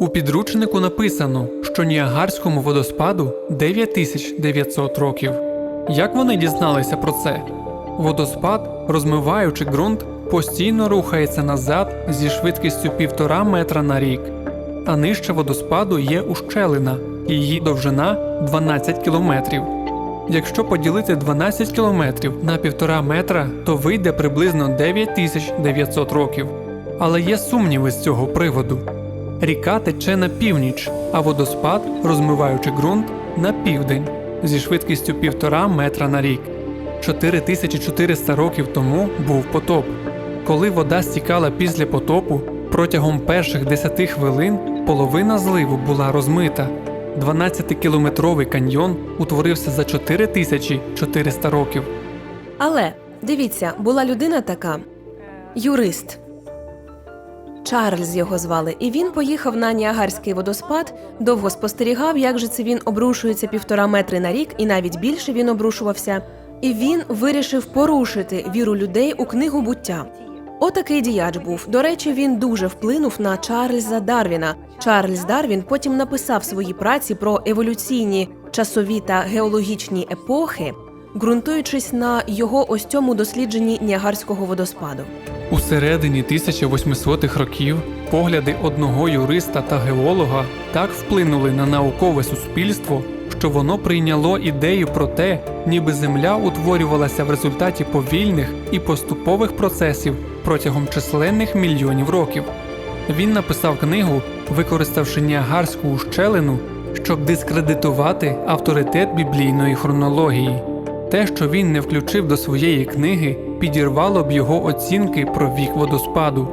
У підручнику написано, що Ніагарському водоспаду 9900 років. Як вони дізналися про це? Водоспад, розмиваючи ґрунт, постійно рухається назад зі швидкістю півтора метра на рік. А нижче водоспаду є ущелина, і її довжина 12 кілометрів. Якщо поділити 12 кілометрів на півтора метра, то вийде приблизно 9900 років. Але є сумніви з цього приводу. Ріка тече на північ, а водоспад, розмиваючи ґрунт, на південь зі швидкістю півтора метра на рік. 4400 років тому був потоп. Коли вода стікала після потопу, протягом перших 10 хвилин половина зливу була розмита. 12-кілометровий каньйон утворився за 4400 років. Але дивіться, була людина така юрист. Чарльз його звали, і він поїхав на Ніагарський водоспад, довго спостерігав, як же це він обрушується півтора метри на рік, і навіть більше він обрушувався. І він вирішив порушити віру людей у книгу буття. Отакий діяч був. До речі, він дуже вплинув на Чарльза Дарвіна. Чарльз Дарвін потім написав свої праці про еволюційні часові та геологічні епохи, ґрунтуючись на його ось цьому дослідженні Ніагарського водоспаду. У середині 1800-х років погляди одного юриста та геолога так вплинули на наукове суспільство, що воно прийняло ідею про те, ніби Земля утворювалася в результаті повільних і поступових процесів протягом численних мільйонів років. Він написав книгу, використавши Ніагарську ущелину, щоб дискредитувати авторитет біблійної хронології. Те, що він не включив до своєї книги, підірвало б його оцінки про вік водоспаду.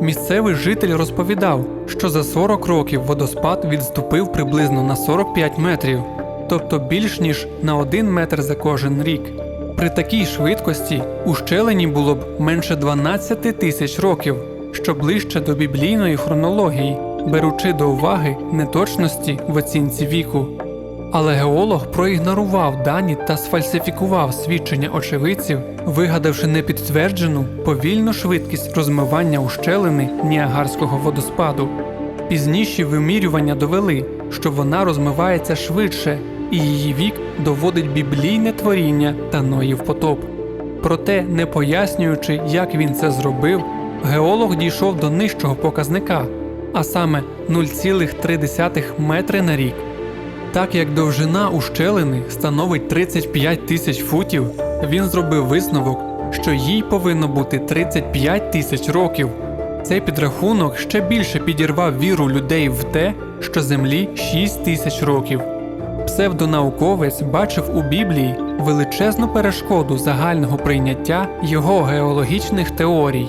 Місцевий житель розповідав, що за 40 років водоспад відступив приблизно на 45 метрів, тобто більш ніж на 1 метр за кожен рік. При такій швидкості ущелині було б менше 12 тисяч років, що ближче до біблійної хронології, беручи до уваги неточності в оцінці віку. Але геолог проігнорував дані та сфальсифікував свідчення очевидців, вигадавши непідтверджену повільну швидкість розмивання ущелини Ніагарського водоспаду. Пізніші вимірювання довели, що вона розмивається швидше, і її вік доводить біблійне творіння та Ноїв потоп. Проте, не пояснюючи, як він це зробив, геолог дійшов до нижчого показника, а саме 0,3 метри на рік. Так як довжина ущелини становить 35 тисяч футів, він зробив висновок, що їй повинно бути 35 тисяч років. Цей підрахунок ще більше підірвав віру людей в те, що Землі 6 тисяч років. Псевдонауковець бачив у Біблії величезну перешкоду загального прийняття його геологічних теорій.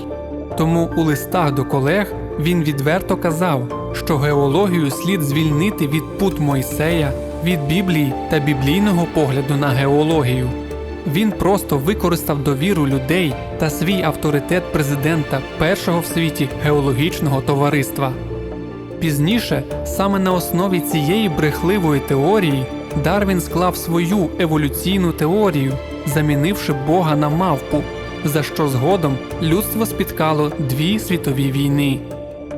Тому у листах до колег він відверто казав, що геологію слід звільнити від пут Мойсея, від Біблії та біблійного погляду на геологію. Він просто використав довіру людей та свій авторитет президента першого в світі геологічного товариства. Пізніше, саме на основі цієї брехливої теорії, Дарвін склав свою еволюційну теорію, замінивши Бога на мавпу, за що згодом людство спіткало дві світові війни.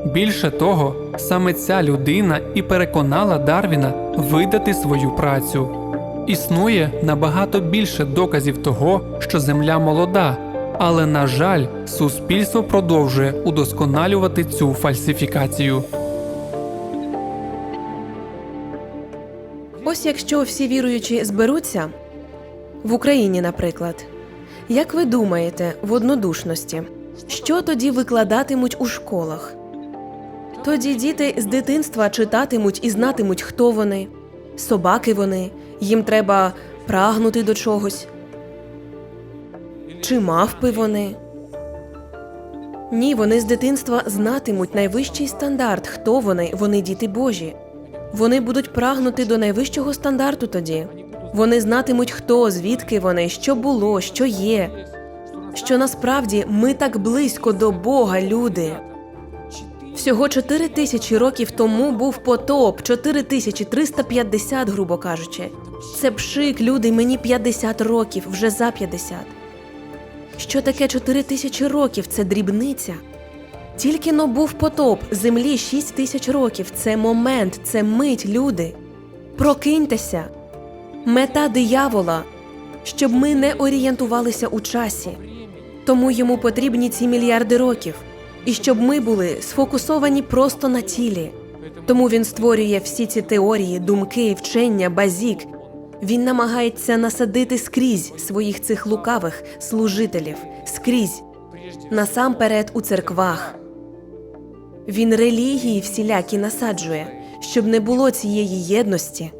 Більше того, саме ця людина і переконала Дарвіна видати свою працю. Існує набагато більше доказів того, що Земля молода, але, на жаль, суспільство продовжує удосконалювати цю фальсифікацію. Ось якщо всі віруючі зберуться в Україні, наприклад, як ви думаєте, в однодушності, що тоді викладатимуть у школах? Тоді діти з дитинства читатимуть і знатимуть, хто вони, собаки вони, їм треба прагнути до чогось. Чи мавпи вони? Ні, вони з дитинства знатимуть найвищий стандарт, хто вони, вони діти Божі. Вони будуть прагнути до найвищого стандарту тоді. Вони знатимуть, хто, звідки вони, що було, що є. Що насправді ми так близько до Бога, люди. Всього 4 тисячі років тому був потоп, 4350, грубо кажучи. Це пшик, люди, мені 50 років, вже за 50. Що таке 4 тисячі років? Це дрібниця. Тільки но був потоп землі 6 тисяч років. Це момент, це мить, люди. Прокиньтеся. Мета диявола, щоб ми не орієнтувалися у часі. Тому йому потрібні ці мільярди років, і щоб ми були сфокусовані просто на тілі. Тому він створює всі ці теорії, думки, вчення, базік. Він намагається насадити скрізь своїх цих лукавих служителів, скрізь, насамперед у церквах. Він релігії всілякі насаджує, щоб не було цієї єдності,